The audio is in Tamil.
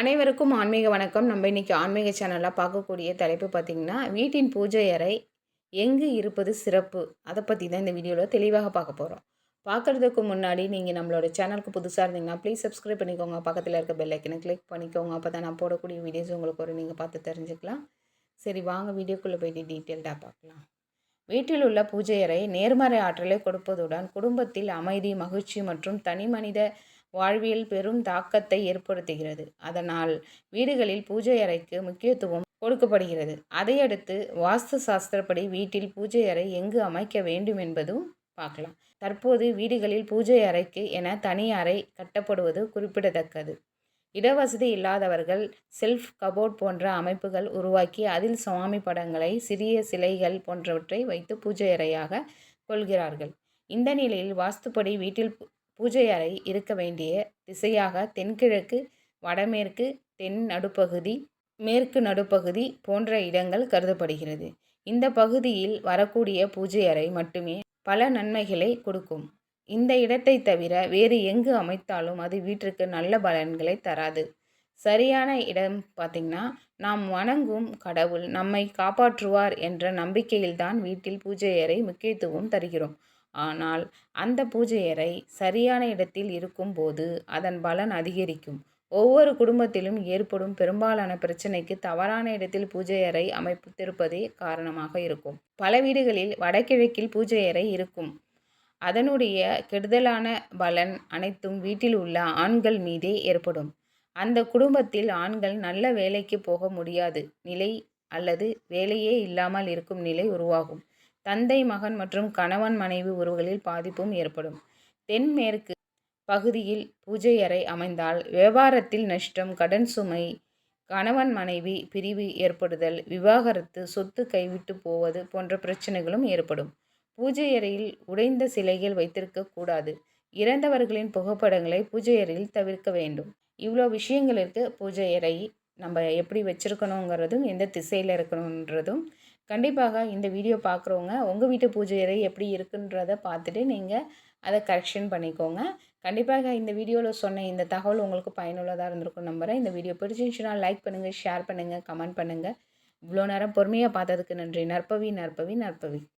அனைவருக்கும் ஆன்மீக வணக்கம். நம்ம இன்றைக்கி ஆன்மீக சேனலில் பார்க்கக்கூடிய தலைப்பு பார்த்திங்கன்னா வீட்டின் பூஜை அறை எங்கு இருப்பது சிறப்பு? அதை பற்றி தான் இந்த வீடியோவில் தெளிவாக பார்க்க போகிறோம் பார்க்குறதுக்கு முன்னாடி நீங்கள் நம்மளோட சேனலுக்கு புதுசாக இருந்தீங்கன்னா ப்ளீஸ் சப்ஸ்கிரைப் பண்ணிக்கோங்க. பக்கத்தில் இருக்க பெல்லைக்கனை கிளிக் பண்ணிக்கோங்க. அப்போ தான் நான் போடக்கூடிய வீடியோஸ் உங்களுக்கு ஒரு நீங்கள் பார்த்து தெரிஞ்சுக்கலாம். சரி வாங்க வீடியோக்குள்ளே போயிட்டு டீட்டெயில்டாக பார்க்கலாம். வீட்டில் உள்ள பூஜை அறை நேர்மறை ஆற்றலை கொடுப்பதுடன் குடும்பத்தில் அமைதி மகிழ்ச்சி மற்றும் தனி மனித வாழ்வியல் பெரும் தாக்கத்தை ஏற்படுத்துகிறது. அதனால் வீடுகளில் பூஜை அறைக்கு முக்கியத்துவம் கொடுக்கப்படுகிறது. அதையடுத்து வாஸ்து சாஸ்திரப்படி வீட்டில் பூஜை அறை எங்கு அமைக்க வேண்டும் என்பதும் பார்க்கலாம். தற்போது வீடுகளில் பூஜை அறைக்கு என தனி அறை கட்டப்படுவது குறிப்பிடத்தக்கது. இடவசதி இல்லாதவர்கள் செல்ஃப் கபோர்ட் போன்ற அமைப்புகள் உருவாக்கி அதில் சுவாமி படங்களை சிறிய சிலைகள் போன்றவற்றை வைத்து பூஜை அறையாக கொள்கிறார்கள். இந்த நிலையில் வாஸ்துப்படி வீட்டில் பூஜை அறை இருக்க வேண்டிய திசையாக தென்கிழக்கு வடமேற்கு தென் நடுப்பகுதி மேற்கு நடுப்பகுதி போன்ற இடங்கள் கருதப்படுகிறது. இந்த பகுதியில் வரக்கூடிய பூஜை அறை மட்டுமே பல நன்மைகளை கொடுக்கும். இந்த இடத்தை தவிர வேறு எங்கு அமைத்தாலும் அது வீட்டிற்கு நல்ல பலன்களை தராது. சரியான இடம் பார்த்திங்கன்னா நாம் வணங்கும் கடவுள் நம்மை காப்பாற்றுவார் என்ற நம்பிக்கையில்தான் வீட்டில் பூஜை அறை முக்கியத்துவம் தருகிறோம். ஆனால் அந்த பூஜை அறை சரியான இடத்தில் இருக்கும்போது அதன் பலன் அதிகரிக்கும். ஒவ்வொரு குடும்பத்திலும் ஏற்படும் பெரும்பாலான பிரச்சனைக்கு தவறான இடத்தில் பூஜை அறை அமைத்திருப்பதே காரணமாக இருக்கும். பல வீடுகளில் வடகிழக்கில் பூஜை அறை இருக்கும். அதனுடைய கெடுதலான பலன் அனைத்தும் வீட்டில் உள்ள ஆண்கள் மீதே ஏற்படும். அந்த குடும்பத்தில் ஆண்கள் நல்ல வேலைக்கு போக முடியாது. நிலை அல்லது வேலையே இல்லாமல் இருக்கும் நிலை உருவாகும். தந்தை மகன் மற்றும் கணவன் மனைவி உறவுகளில் பாதிப்பும் ஏற்படும். தென்மேற்கு பகுதியில் பூஜை அறை அமைந்தால் வியாபாரத்தில் நஷ்டம் கடன் சுமை கணவன் மனைவி பிரிவு ஏற்படுதல் விவாகரத்து சொத்து கைவிட்டு போவது போன்ற பிரச்சனைகளும் ஏற்படும். பூஜை அறையில் உடைந்த சிலைகள் வைத்திருக்க கூடாது. இறந்தவர்களின் புகைப்படங்களை பூஜை அறையில் தவிர்க்க வேண்டும். இவ்வளோ விஷயங்கள் இருக்குது பூஜை அறை நம்ம எப்படி வச்சுருக்கணுங்கிறதும் எந்த திசையில் இருக்கணுன்றதும் கண்டிப்பாக இந்த வீடியோ பார்க்குறவங்க உங்கள் வீட்டு பூஜை அறை எப்படி இருக்குன்றதை பார்த்துட்டு நீங்கள் அதை கரெக்ஷன் பண்ணிக்கோங்க. கண்டிப்பாக இந்த வீடியோவில் சொன்ன இந்த தகவல் உங்களுக்கு பயனுள்ளதாக இருந்திருக்கும் நம்புகிறேன் இந்த வீடியோ பிடிச்சிருந்துச்சுன்னா லைக் பண்ணுங்கள் ஷேர் பண்ணுங்கள் கமெண்ட் பண்ணுங்கள் இவ்வளோ நேரம் பொறுமையாக பார்த்ததுக்கு நன்றி. நற்பவி நற்பவி நற்பவி.